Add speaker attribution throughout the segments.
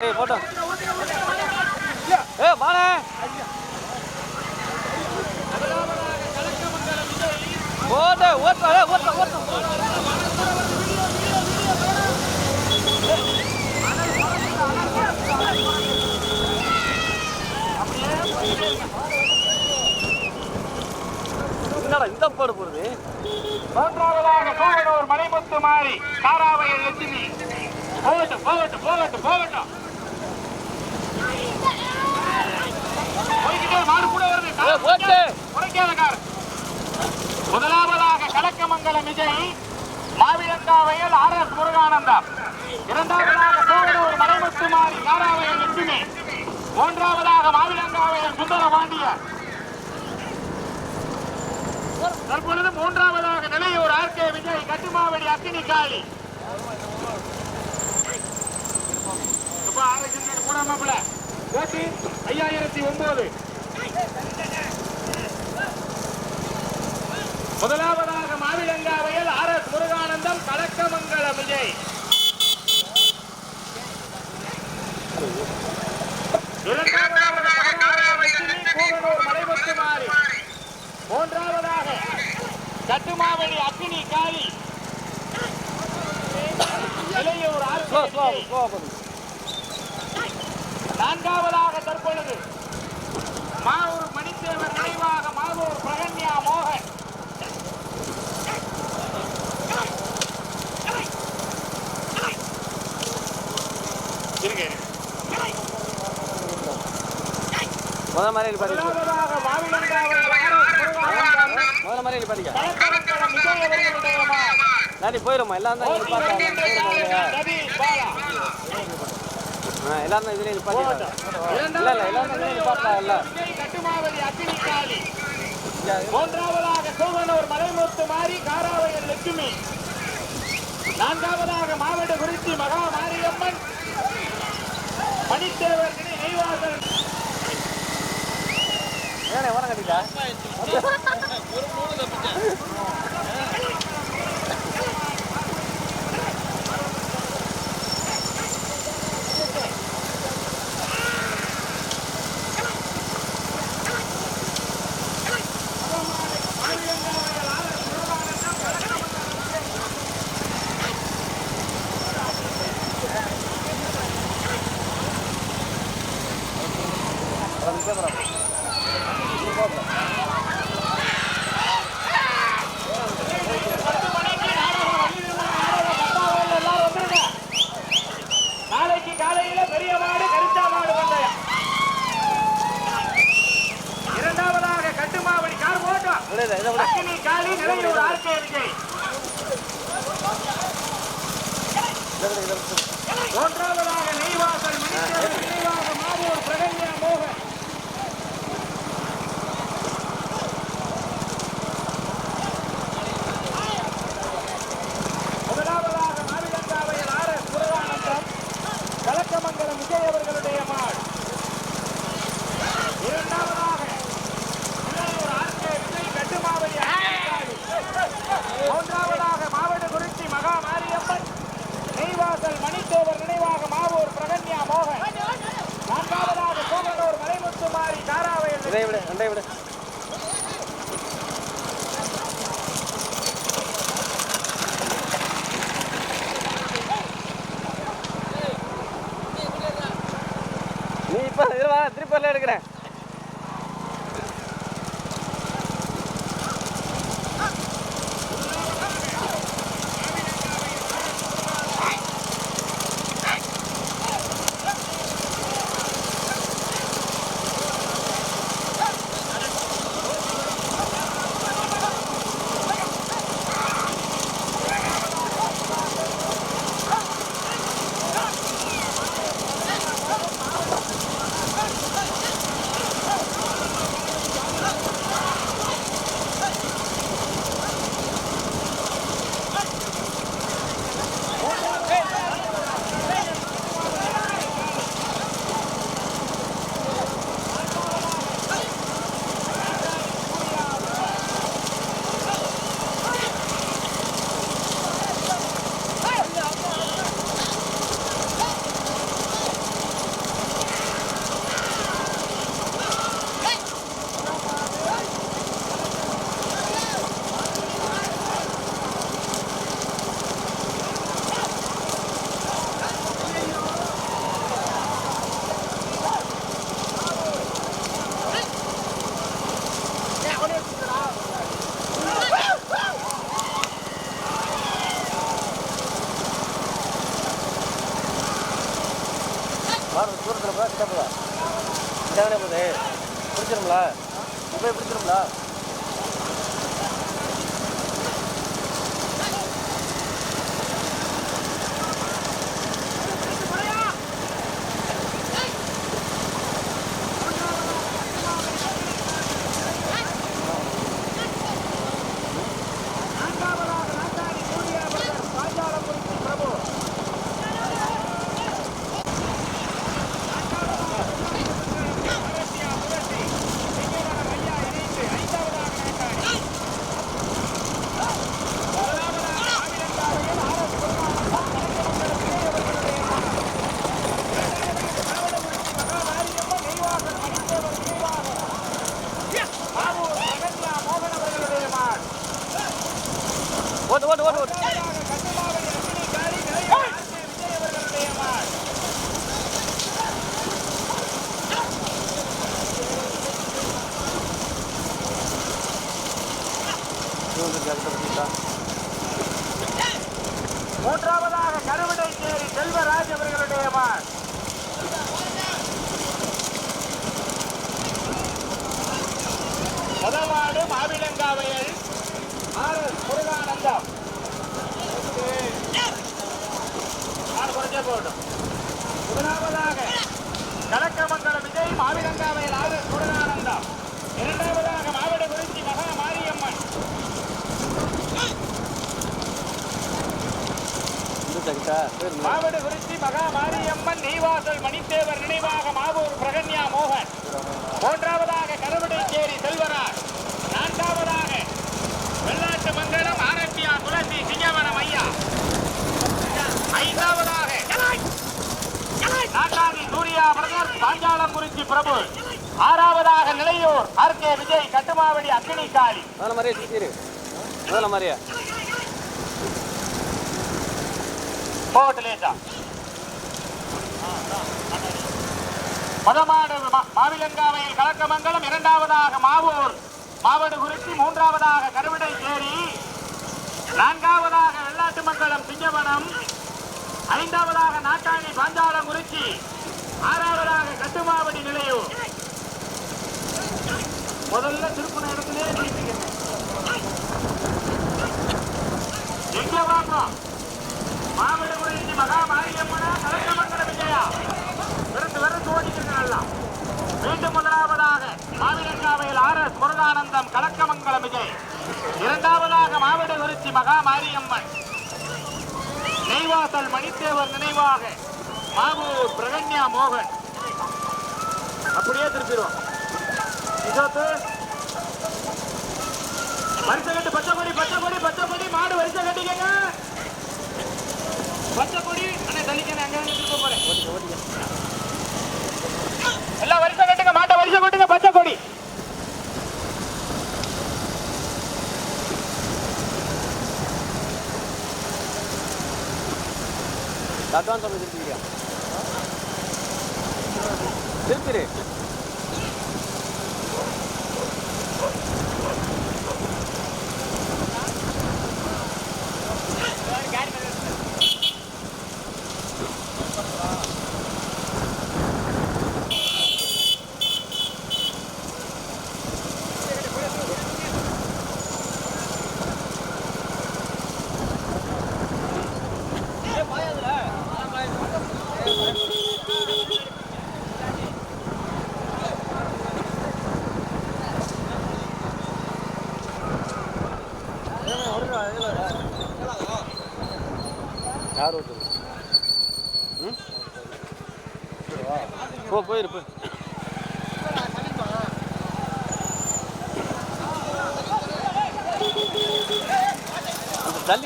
Speaker 1: ஏய் போட்டோ. ஏ வாடா. ஓட்டு ஓட்டு ஓட்டு ஓட்டு என்னடா இந்த பாடு போடுது?
Speaker 2: மூன்றாவதாக கோவனூர் மலைமுத்து மாறி காராவையில் எத்தினி போகட்டும் போகட்டும் போகட்டும் போகட்டும். மாடு கூட வருது கார். முதலாவதாக கலக்கமங்கலம் விஜய் மாவிலங்காவையில் ஆர் எஸ் முருகானந்தம். இரண்டாவதாக கோவனூர் மலைமுத்து மாறி தாராவையில் லட்சுமி மூன்றாவதாக மாவிலங்காவையில் சுந்தர பாண்டியர் தற்பொழுது மூன்றாவதாக நிலையூர் ஆர் கே விஜய் கட்டுமாவடி அக்கினி காளி ஆரோக்கியம் கூடாமல ஓட்டி ஐயாயிரத்தி ஒன்பது முதலாவதாக மாவிலங்காவையில் ஆர் எஸ் முருகானந்தம் கலக்கமங்கல விஜய் மூன்றாவதாக கட்டுமாவடி அக்னி காளி. நான்காவதாக தற்பொழுது மாவூர் மணித்தேவர் நினைவாக மாவூர் பிரகன்யா மோகன்.
Speaker 1: முதல் மாதிரி படிக்க முதல்ல மாதிரி படிக்க. நாட்டி போயிடுமா எல்லாம் தான் இது
Speaker 2: ஓட்டி
Speaker 1: பார்த்தாங்க.
Speaker 2: வருகின்ற சாரதி சதீஷ் பாலா.
Speaker 1: எல்லாம் தான் இதுல இது பண்ணிட்டாங்க இல்ல இல்ல எல்லாம் தான் இது பார்த்தா இல்ல
Speaker 2: விஜய் கட்டுமாவடி அக்கினி காளி மூன்றாவதாக சோகனூர் மலைமுத்து மாறி காராவையர் லட்சுமி. நான்காவதாக மாவட்ட குறிச்சி மகா மாரியம்மன். மணித்தேவர் திணை நெய்வாசல்
Speaker 1: ஏனே ஓரம்
Speaker 2: மாவட்ட குறிச்சி மகா மாரியம்மன் மணித்தேவர் நினைவாக மாவூர் பிரகன்யா மோகன். மூன்றாவதாக கருவடைச்சேரி செல்வராஜ். நான்காவதாக வெள்ளாட்டு மங்கலம் ஆரம்பியா துளசி சிங்கவனம் ஐயா. ஐந்தாவதாக நாட்டாணி சூர்யா பிரதர் பாஞ்சாலம் குறிச்சி பிரபு. ஆறாவதாக நிலையூர் ஆர் கே விஜய் கட்டுமாவடி அக்னி காளி.
Speaker 1: முதல்ல மாதிரியே முதல்ல மாதிரியா
Speaker 2: போகட்டு மதமாடு மா- மாவிலங்காவையில் கலக்கமங்கலம் இரண்டாவதாக மாவூர் மாவடு குறிச்சி மூன்றாவதாக கருவிடை சேரி நான்காவதாக வெள்ளாட்டு மங்கலம் சிங்கவனம் ஐந்தாவதாக நாட்டாணி பாஞ்சாலம் குறிச்சி ஆறாவதாக கட்டுமாவடி நிலையூர். முதல்ல திருப்பண இடத்திலே எங்க வாங்கணும் மாவிட குறிச்சி மகா மாரியம்மனா கலக்கமங்கல விஜயா. விருந்து விருந்து ஓடிக்கிறது நல்லா மீண்டும் முதலாவதாக மாவிலங்காவையில் ஆர் எஸ் முருகானந்தம் கலக்கமங்கலம் விஜய். இரண்டாவதாக மாவிட குறிச்சி மகா மாரியம்மன் நெய்வாசல் மணித்தேவர் நினைவாக மாவூர் பிரகன்யா மோகன். அப்படியே திருப்பிடுவோம். இதோத்து. வரிசை கட்டு பச்சை கொடி பச்சை கொடி பச்சை கொடி.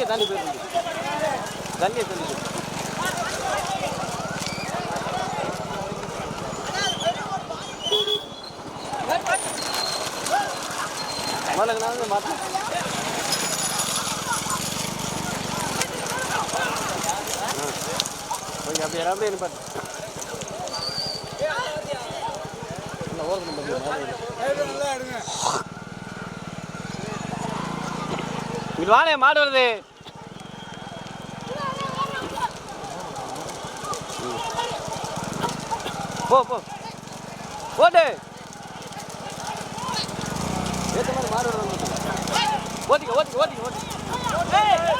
Speaker 1: தள்ளியை தாண்டி போயிருக்கு தள்ளியை தள்ளி போயிரு. முதல்ல நான் மாற்றேன் கொஞ்சம் அப்படியே அப்படியே நிப்பாட்டு. இல்லை ஓரத்தில் பார்த்தீங்க இது வானே மாடு வருது? போ போ. ஓட்டு ஏற்ற மாதிரி மாறு ஓட்டிக்க ஓட்டிக்க ஓட்டிக்க ஓட்டிக்க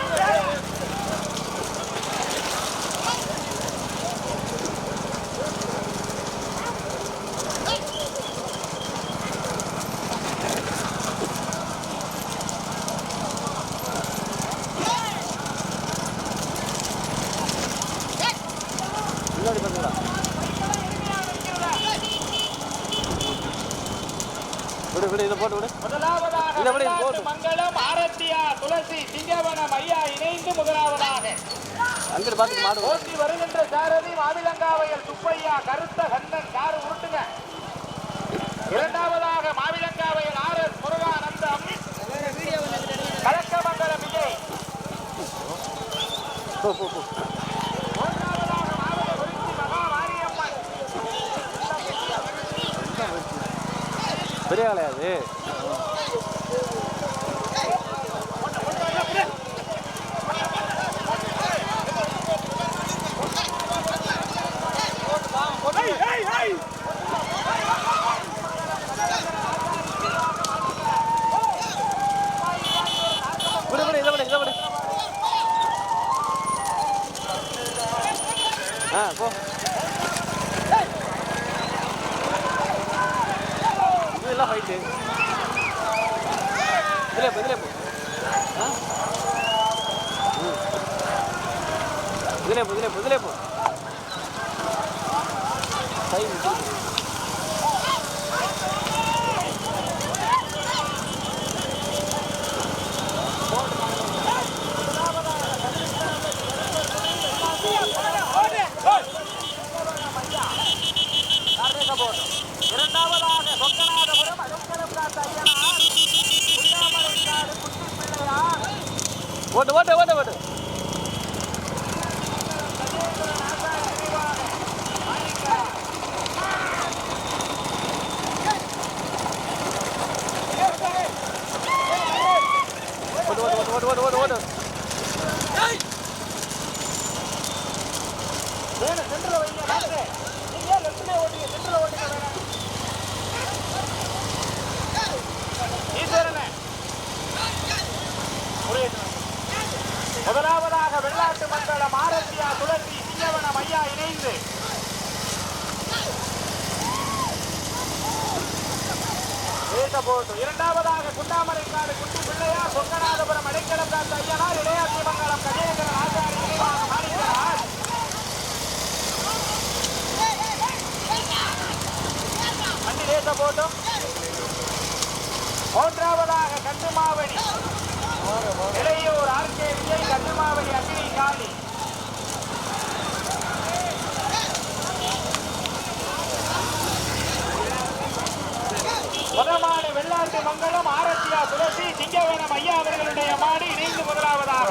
Speaker 1: முன்னாடி பார்த்தீங்களா விடு விடு இதை போட்டு விடு
Speaker 2: முதலாவதாக
Speaker 1: இல்ல, விடு, இது
Speaker 2: வெள்ளாட்டு
Speaker 1: போதும்.
Speaker 2: மங்கலம் ஆரத்தியா துளசி சிங்கவனம் ஐயா இணைந்து முதலாவதாக
Speaker 1: பார்த்துட்டு மாடு. ஓடு.
Speaker 2: ஓட்டி வருகின்ற சாரதி மாவிலங்காவையல் சுப்பையா கருத்த கண்ணன் கார் உருட்டுங்க? இரண்டாவதாக மாவிலங்காவையல் ஆர் எஸ் முருகானந்தம் கலக்கமங்கலம் விஜய் மூன்றாவதாக மாவட்ட குறிச்சி மகா மாரியம்மன்
Speaker 1: பெரிய வேலையா
Speaker 2: 可以。可以 முதலாவதாக வெள்ளாட்டு மண்டலம் ஆரத்தியா துளசி சிங்கவனம் ஐயா இணைந்து. போட்டு. இரண்டாவதாக குண்டாமரைக்காடு குட்டி பிள்ளையா சொங்கநாதபுரம் அடைக்கலம் காத்த ஐயனார் இளையாட்சி மங்கலம் கஜேந்திரன் ஆச்சாரி நினைவாக மாறிக்கிறார் வண்டி லேச போட்டும் மூன்றாவதாக கட்டுமாவடி இளையோர் ஆர்கே விஜய் கட்டுமாவடி அக்னி காளி. முதமாடு வெள்ளாட்டு மங்கலம் ஆரத்தியா துளசி சிங்கவனம் ஐயா அவர்களுடைய மாடு இணைந்து முதலாவதாக.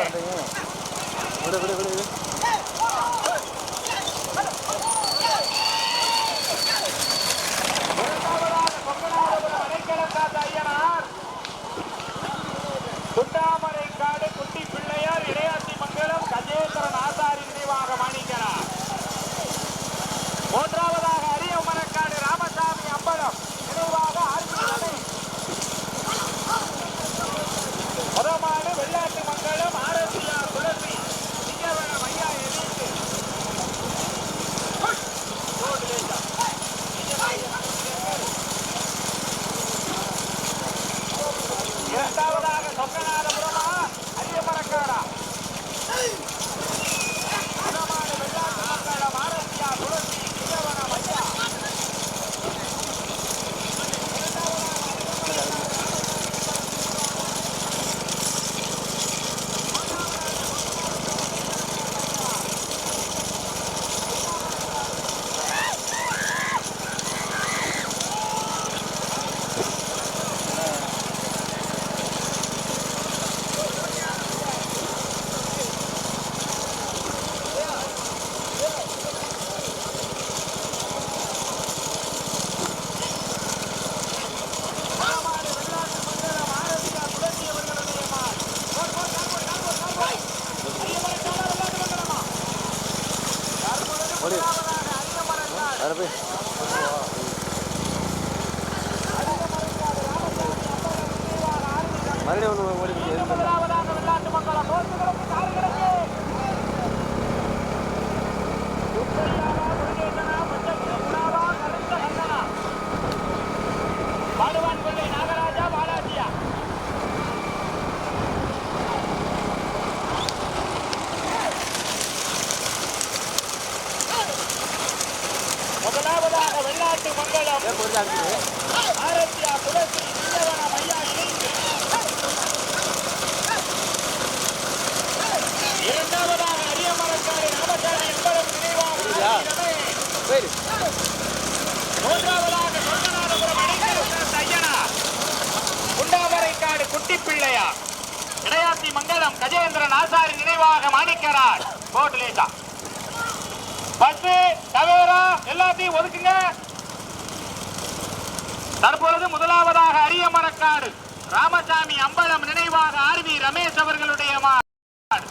Speaker 2: மாநாடு ராமசாமி அம்பலம் நினைவாக ஆர் வி ரமேஷ் அவர்களுடைய மாநாடு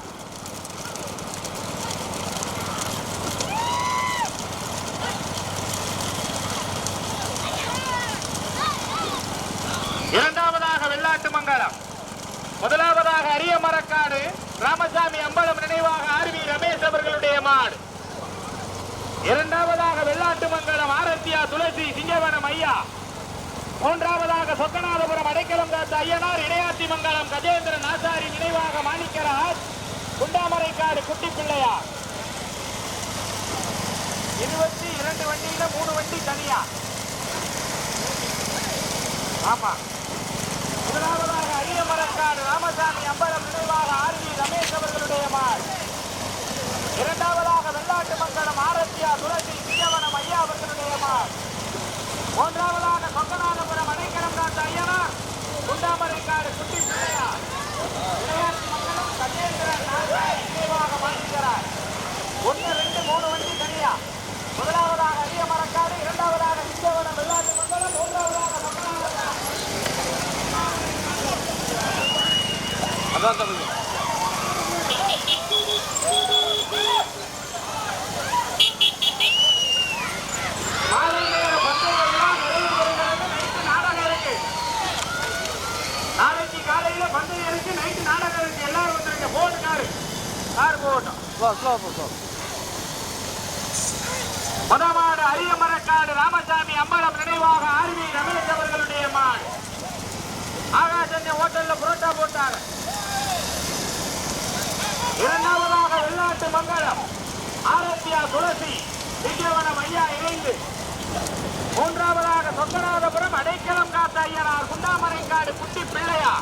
Speaker 2: இரண்டாவதாக வெள்ளாட்டு மங்கலம். முதலாவதாக அரிய மரக்காடு ராமசாமி அம்பலம் நினைவாக ஆர் வி ரமேஷ் அவர்களுடைய மாடு. இரண்டாவதாக வெள்ளாட்டு மங்கலம் ஆரத்தியா துளசி சிங்கவனம் ஐயா. மூன்றாவதாக சொக்கநாதபுரம் அடைக்கலம் காத்த ஐயனார் இடையாத்தி மங்கலம் கஜேந்திரன் ஆசாரி நினைவாக மாணிக்கராஜ் குண்டாமரைக்காடு குட்டி பிள்ளையார் இருபத்தி இரண்டு வண்டியில மூணு வண்டி தனியா? ஆமா. முதலாவதாக அரியமரக்காடு ராமசாமி அம்பலம் நினைவாக ஆர்வி ரமேஷ் அவர்களுடைய மாள். இரண்டாவதாக வெள்ளாட்டு மங்கலம் ஆரத்தியா துளசி சீயவனம் ஐயா அவர்களுடைய மாள். மூன்றாவதாக சொக்கநாதபுரம் அடைக்கலம் காத்த ஐயனார். குண்டாமரைக்காடு குட்டி பிள்ளையார் விளையாட்டு மங்கலம் கஜேந்திரன் நாகராஜ் நினைவாக மாற்றுகிறார் ஒன்று ரெண்டு மூணு வண்டி தனியா. முதலாவதாக அரியமரக்காடு இரண்டாவதாக சிங்கவனம் வெள்ளாட்டு மங்கலம் மூன்றாவதாக சொக்கநாதபுரம்
Speaker 1: அதான் தம்பி.
Speaker 2: முதமாடு அரியமரக்காடு ராமசாமி அம்பலம் நினைவாக ஆர்வி ரமேஷ் அவர்களுடைய மாடு ஆகாசஞ்ச ஹோட்டல்ல புரோட்டா போட்டாங்க. இரண்டாவதாக வெள்ளாட்டு மங்கலம் ஆரத்தியா துளசி விஜயவனம் ஐயா இணைந்து. மூன்றாவதாக சொக்கநாதபுரம் அடைக்கலம் காத்த ஐயனார் குண்டாமரைக்காடு குட்டி பிள்ளையா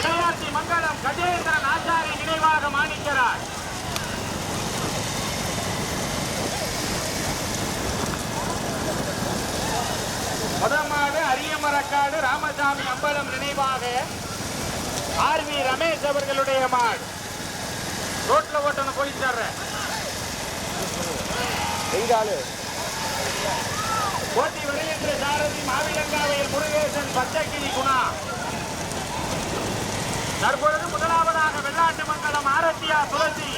Speaker 2: இளையார் மங்கலம் கஜேந்திரன் ஆச்சாரி நினைவாக மாணிக்கிறார் முதமாடு அரியமரக்காடு ராமசாமி அம்பலம் நினைவாக ஆர் வி ரமேஷ் அவர்களுடைய மாடு. ரோட்ல ஓட்டணும் போலீஸ் போட்டி வருகின்ற சாரதி மாவிலங்காவையில் முருகேசன் பச்சைக்கிளி குணா. தற்பொழுது முதலாவதாக வெள்ளாட்டு மங்கலம் ஆரத்தியா துளசி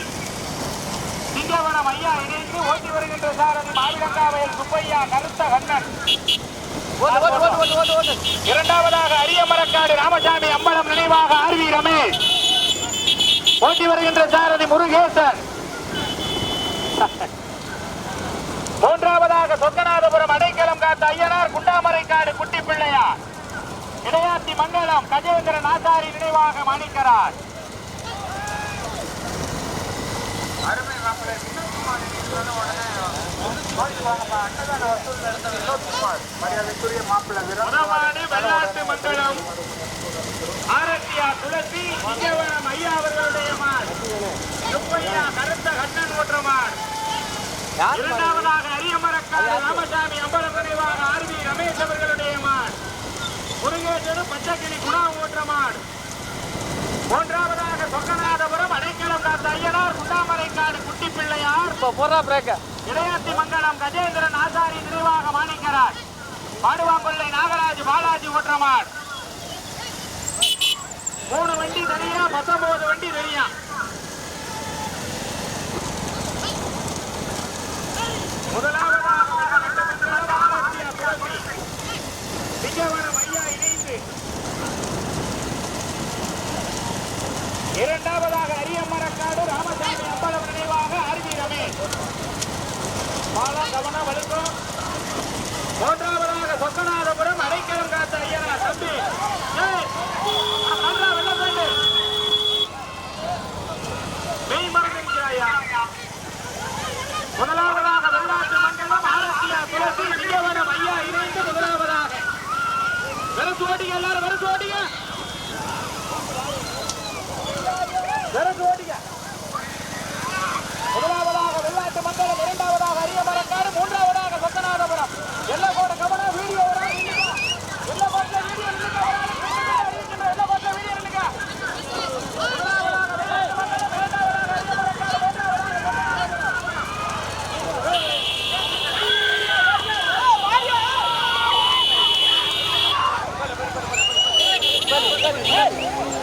Speaker 2: சிங்கவனம் ஐயா இணைந்து ஓட்டி வருகின்ற சாரதி மாவிலங்காவையில் சுப்பையா கருத்த கண்ணன். இரண்டாவதாக அரியமரக்காடு ராமசாமி அம்பலம் நினைவாக ஆர் வி ரமேஷ். ஓட்டி வருகின்ற சாரதி முருகேசன். மூன்றாவதாக சொக்கநாதபுரம் அடைக்கலம் காத்த ஐயனார் குண்டாமரைக்காடு குட்டி பிள்ளையார். இடையாத்தி மங்கலம் கஜேந்திரன் ஆசாரி நினைவாக மாணிக்கரார் அருமை மாப்பிள்ளை வினோத்குமார் அன்னதான வசூல் நடத்த வினோத்குமார். மரியாதைக்குரிய மாப்பிள்ளை வினோத்குமார். வெள்ளாட்டு மண்டலம் ஆரத்தியா துளசி சிங்கவனம் ஐயா அவர்களுடைய மான். சுப்பையா கருத்த கண்ணன் ஓற்ற மான்?
Speaker 1: யார்
Speaker 2: இரண்டாவதாக அரியமரக்காடு ராமசாமி அம்பலம் நினைவாக ஆர் வி ரமேஷ் அவர்களுடைய மான். முருகேசனு பச்சைக்கிளி குணா ஓட்ட மூன்றாவதாக சொக்கநாதபுரம் அடைக்கலம் காத்த ஐயனார் குண்டாமரைக்காடு குட்டி பிள்ளையார். இளையாத்தி மங்கலம் கஜேந்திரன் ஆசாரி நிர்வாக மாணிக்கிறார் பாடுவாம்பிள்ளை நாகராஜ் பாலாஜி ஓட்டமாட் மூணு வண்டி தனியா பத்தொன்பது வண்டி தனியா. முதலாவதாக இரண்டாவதாக அரியமரக்காடு ராமசாமி அம்பலம் நினைவாக அருவி ரமேஷ் பாலம் கவனம் வலுக்கும் மூன்றாவதாக சொக்கநாதபுரம் அடைக்கலம் காத்த ஐயனா தம்பி. Hey!